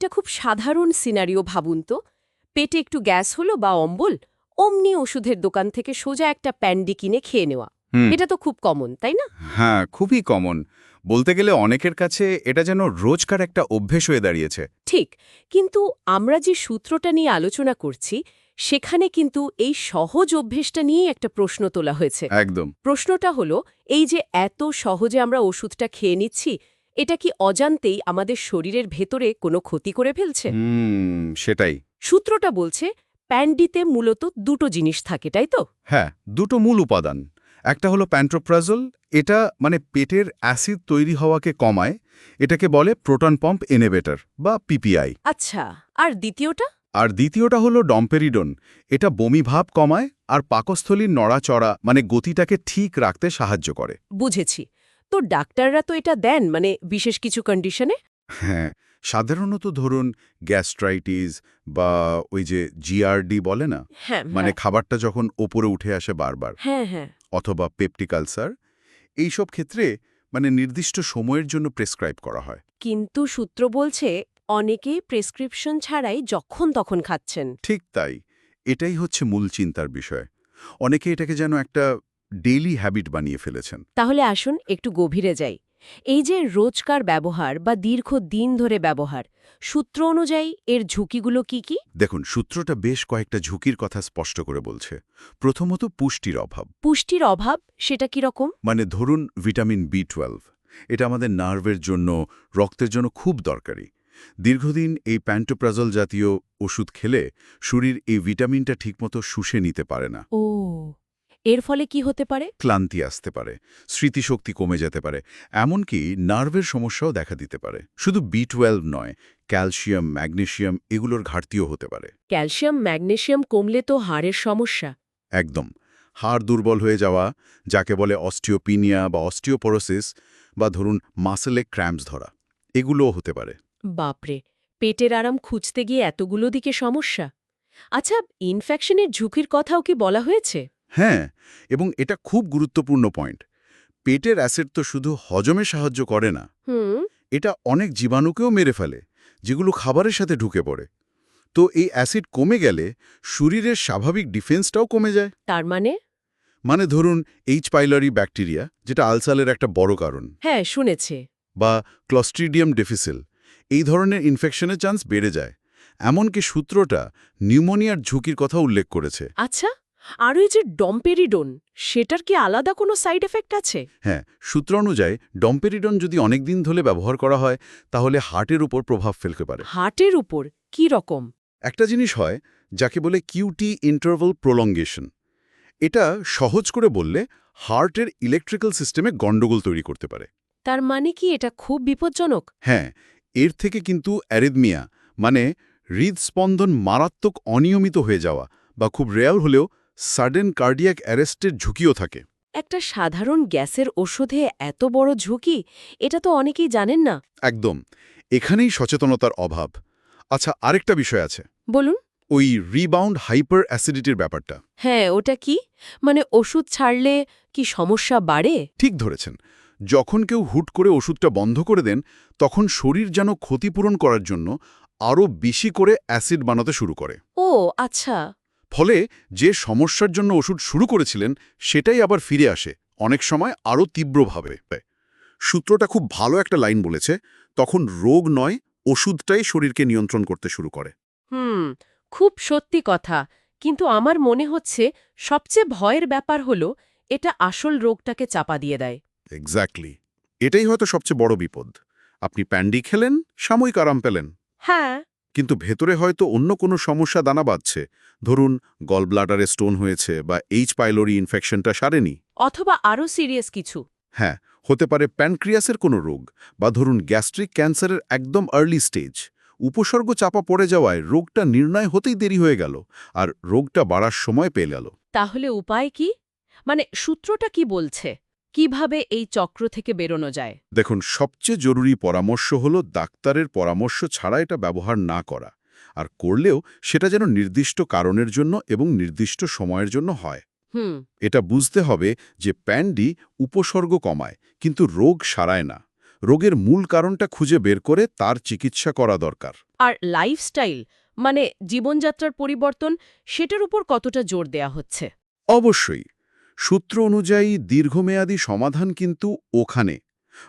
একটা খুব সাধারণ সিনারিও ভাবুন তো। পেটে একটু গ্যাস হলো বা অম্বল অমনি ওষুধের দোকান থেকে সোজা একটা প্যান্ডি কিনে খেয়ে নেওয়া। এটা তো খুব কমন তাই না? হ্যাঁ খুবই কমন। বলতে গেলে অনেকের কাছে এটা যেন রোজকার একটা অভ্যেস হয়ে দাঁড়িয়েছে। ঠিক কিন্তু আমরা যে সূত্রটা নিয়ে আলোচনা করছি সেখানে কিন্তু এই সহজ অভ্যেসটা নিয়েই একটা প্রশ্ন তোলা হয়েছে। একদম। প্রশ্নটা হলো এই যে এত সহজে আমরা ওষুধটা খেয়ে নিচ্ছি এটা কি অজান্তেই আমাদের শরীরের ভেতরে কোনো ক্ষতি করে ফেলছে? সেটাই। সূত্রটা বলছে প্যান্ডিতে মূলত দুটো জিনিস থাকে তাই তো? হ্যাঁ দুটো মূল উপাদান। একটা হলো প্যান্ট্রোপ্রাজল এটা মানে পেটের অ্যাসিড তৈরি হওয়াকে কমায় এটাকে বলে প্রোটন পাম্প এনেবেটার বা পিপিআই। আচ্ছা আর দ্বিতীয়টা? আর দ্বিতীয়টা হলো ডম্পেরিডন এটা বমি ভাব কমায় আর পাকস্থলীর নড়াচড়া মানে গতিটাকে ঠিক রাখতে সাহায্য করে। বুঝেছি। তো ডাক্তাররা তো এটা দেন মানে বিশেষ কিছু কন্ডিশনে হ্যাঁ সাধারণত ধরুন গ্যাস্ট্রাইটিস বা ওই যে জিআরডি বলে না? হ্যাঁ মানে হ্যাঁ, খাবারটা যখন ওপরে উঠে আসে বারবার। হ্যাঁ হ্যাঁ। অথবা পেপটিক আলসার এইসব ক্ষেত্রে মানে নির্দিষ্ট সময়ের জন্য প্রেসক্রাইব করা হয়। কিন্তু সূত্র বলছে অনেকেই প্রেসক্রিপশন ছাড়াই যখন তখন খাচ্ছেন। ঠিক তাই। এটাই হচ্ছে মূল চিন্তার বিষয়। অনেকে এটাকে যেন একটা ডেইলি হ্যাবিট বানিয়ে ফেলেছেন। তাহলে আসুন একটু গভীরে যাই। এই যে রোজকার ব্যবহার বা দীর্ঘ দিন ধরে ব্যবহার সূত্র অনুযায়ী এর ঝুঁকিগুলো কি কি? দেখুন সূত্রটা বেশ কয়েকটা ঝুঁকির কথা স্পষ্ট করে বলছে। প্রথমত পুষ্টির অভাব। পুষ্টির অভাব সেটা কি রকম? মানে ধরুন ভিটামিন বি টুয়েলভ এটা আমাদের নার্ভের জন্য রক্তের জন্য খুব দরকারি। দীর্ঘদিন এই প্যান্টোপ্রাজল জাতীয় ওষুধ খেলে শরীর এই ভিটামিনটা ঠিকমতো শুষে নিতে পারে না। ও। এর ফলে কি হতে পারে? ক্লান্তি আসতে পারে স্মৃতিশক্তি কমে যেতে পারে এমনকি নার্ভের সমস্যাও দেখা দিতে পারে। শুধু বি টুয়েলভ নয় ক্যালসিয়াম ম্যাগনেশিয়াম এগুলোর ঘাটতিও হতে পারে। ক্যালসিয়াম ম্যাগনেশিয়াম কমলে তো হাড়ের সমস্যা। একদম। হাড় দুর্বল হয়ে যাওয়া যাকে বলে অস্টিওপিনিয়া বা অস্টিওপোরোসিস বা ধরুন মাসেলে ক্র্যাম্পস ধরা এগুলোও হতে পারে। বাপরে! পেটের আরাম খুঁজতে গিয়ে এতগুলো দিকে সমস্যা। আচ্ছা ইনফেকশনের ঝুঁকির কথাও কি বলা হয়েছে? হ্যাঁ এবং এটা খুব গুরুত্বপূর্ণ পয়েন্ট। পেটের অ্যাসিড তো শুধু হজমে সাহায্য করে না। এটা অনেক জীবাণুকেও মেরে ফেলে যেগুলো খাবারের সাথে ঢুকে পড়ে। তো এই অ্যাসিড কমে গেলে শরীরের স্বাভাবিক ডিফেন্সটাও কমে যায়। তার মানে? মানে ধরুন এইচ পাইলারি ব্যাকটেরিয়া যেটা আলসালের একটা বড় কারণ। হ্যাঁ শুনেছে। বা ক্লস্ট্রিডিয়াম ডেফিসিল এই ধরনের ইনফেকশনের চান্স বেড়ে যায়। এমনকি সূত্রটা নিউমোনিয়ার ঝুঁকির কথা উল্লেখ করেছে। আচ্ছা। আর ওই যে ডম্পেরিডোন সেটার কি আলাদা কোনো সাইড এফেক্ট আছে? হ্যাঁ সূত্র অনুযায়ী ডম্পেরিডন যদি অনেক দিন ধরে ব্যবহার করা হয় তাহলে হার্টের উপর প্রভাব ফেলতে পারে। হার্টের উপর? কি রকম? একটা জিনিস হয় যাকে বলে কিউটি ইন্টারভাল প্রলঙ্গেশন। এটা সহজ করে বললে হার্টের ইলেকট্রিক্যাল সিস্টেমে গণ্ডগোল তৈরি করতে পারে। তার মানে কি এটা খুব বিপজ্জনক? হ্যাঁ এর থেকে কিন্তু অ্যারিদমিয়া মানে হৃদস্পন্দন মারাত্মক অনিয়মিত হয়ে যাওয়া বা খুব রেয়াল হলেও সাডেন কার্ডিয়াক অ্যারেস্টের ঝুঁকিও থাকে। একটা সাধারণ গ্যাসের ওষুধে এত বড় ঝুঁকি? এটা তো অনেকেই জানেন না। একদম। এখানেই সচেতনতার অভাব। আচ্ছা আরেকটা বিষয় আছে। বলুন। ওই রিবাউন্ড হাইপার অ্যাসিডিটির ব্যাপারটা। হ্যাঁ ওটা কি? মানে ওষুধ ছাড়লে কি সমস্যা বাড়ে? ঠিক ধরেছেন। যখন কেউ হুট করে ওষুধটা বন্ধ করে দেন তখন শরীর যেন ক্ষতিপূরণ করার জন্য আরও বেশি করে অ্যাসিড বানাতে শুরু করে। ও আচ্ছা। ফলে যে সমস্যার জন্য ওষুধ শুরু করেছিলেন সেটাই আবার ফিরে আসে অনেক সময় আরও তীব্রভাবে। সূত্রটা খুব ভালো একটা লাইন বলেছে তখন রোগ নয় ওষুধটাই শরীরকে নিয়ন্ত্রণ করতে শুরু করে। হুম খুব সত্যি কথা কিন্তু আমার মনে হচ্ছে সবচেয়ে ভয়ের ব্যাপার হলো এটা আসল রোগটাকে চাপা দিয়ে দেয়। এক্স্যাক্টলি এটাই হয়তো সবচেয়ে বড় বিপদ। আপনি প্যান্ডি খেলেন সাময়িক আরাম পেলেন। হ্যাঁ। কিন্তু ভেতরে হয়তো অন্য কোনো সমস্যা দানা বাঁধছে। ধরুন গল ব্লাডারে স্টোন হয়েছে বা এইচ পাইলোরি ইনফেকশনটা সারেনি। অথবা আরও সিরিয়াস কিছু। হ্যাঁ হতে পারে প্যানক্রিয়াসের কোনো রোগ বা ধরুন গ্যাস্ট্রিক ক্যান্সারের একদম আর্লি স্টেজ উপসর্গ চাপা পড়ে যাওয়ায় রোগটা নির্ণয় হতেই দেরি হয়ে গেল আর রোগটা বাড়ার সময় পেয়ে গেল। তাহলে উপায় কি? মানে সূত্রটা কি বলছে? কীভাবে এই চক্র থেকে বেরোনো যায়? দেখুন সবচেয়ে জরুরি পরামর্শ হল ডাক্তারের পরামর্শ ছাড়া এটা ব্যবহার না করা আর করলেও সেটা যেন নির্দিষ্ট কারণের জন্য এবং নির্দিষ্ট সময়ের জন্য হয়। হুম। এটা বুঝতে হবে যে প্যান্ডি উপসর্গ কমায় কিন্তু রোগ সারায় না। রোগের মূল কারণটা খুঁজে বের করে তার চিকিৎসা করা দরকার। আর লাইফস্টাইল মানে জীবনযাত্রার পরিবর্তন সেটার উপর কতটা জোর দেয়া হচ্ছে? অবশ্যই সূত্র অনুযায়ী দীর্ঘমেয়াদী সমাধান কিন্তু ওখানে।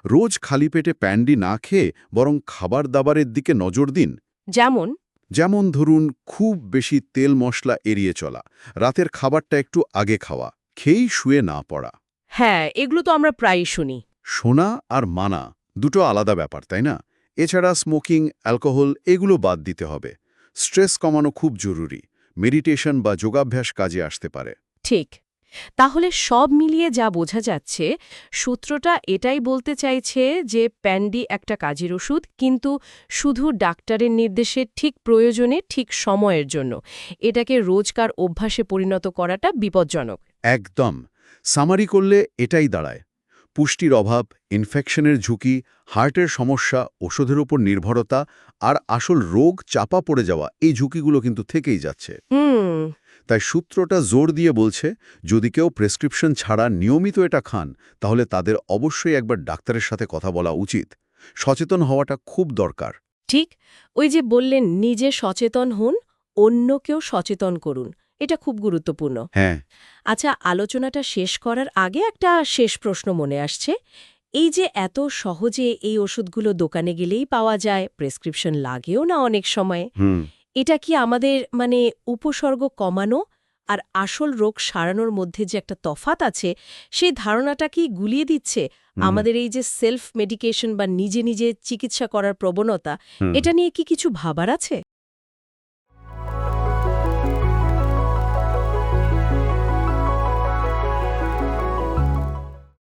রোজ খালি পেটে প্যান্ডি না খেয়ে বরং খাবার দাবারের দিকে নজর দিন। যেমন? যেমন ধরুন খুব বেশি তেল মশলা এড়িয়ে চলা রাতের খাবারটা একটু আগে খাওয়া খেয়েই শুয়ে না পড়া। হ্যাঁ এগুলো তো আমরা প্রায়ই শুনি। শোনা আর মানা দুটো আলাদা ব্যাপার তাই না? এছাড়া স্মোকিং অ্যালকোহল এগুলো বাদ দিতে হবে। স্ট্রেস কমানো খুব জরুরি। মেডিটেশন বা যোগাভ্যাস কাজে আসতে পারে। ঠিক। তাহলে সব মিলিয়ে যা বোঝা যাচ্ছে সূত্রটা এটাই বলতে চাইছে যে প্যান্ডি একটা কাজের ওষুধ কিন্তু শুধু ডাক্তারের নির্দেশে ঠিক প্রয়োজনে ঠিক সময়ের জন্য। এটাকে রোজকার অভ্যাসে পরিণত করাটা বিপজ্জনক। একদম। সামারি করলে এটাই দাঁড়ায়। পুষ্টির অভাব ইনফেকশনের ঝুঁকি হার্টের সমস্যা ওষুধের উপর নির্ভরতা আর আসল রোগ চাপা পড়ে যাওয়া এই ঝুঁকিগুলো কিন্তু থেকেই যাচ্ছে। হুম। তাই সূত্রটা জোর দিয়ে বলছে যদি কেউ প্রেসক্রিপশন ছাড়া নিয়মিত এটা খান তাহলে তাদের অবশ্যই একবার ডাক্তারের সাথে কথা বলা উচিত। সচেতন হওয়াটা খুব দরকার। ঠিক ওই যে বললেন নিজে সচেতন হন অন্যকেও সচেতন করুন। এটা খুব গুরুত্বপূর্ণ। হ্যাঁ। আচ্ছা আলোচনাটা শেষ করার আগে একটা শেষ প্রশ্ন মনে আসছে। এই যে এত সহজে এই ওষুধগুলো দোকানে গেলেই পাওয়া যায় প্রেসক্রিপশন লাগেও না অনেক সময়। হুম। এটা কি আমাদের মানে উপসর্গ কমানো আর আসল রোগ সারানোর মধ্যে যে একটা তফাত আছে সেই ধারণাটা কি গুলিয়ে দিচ্ছে? আমাদের এই যে সেলফ মেডিকেশন বা নিজে নিজে চিকিৎসা করার প্রবণতা এটা নিয়ে কি কিছু ভাবার আছে?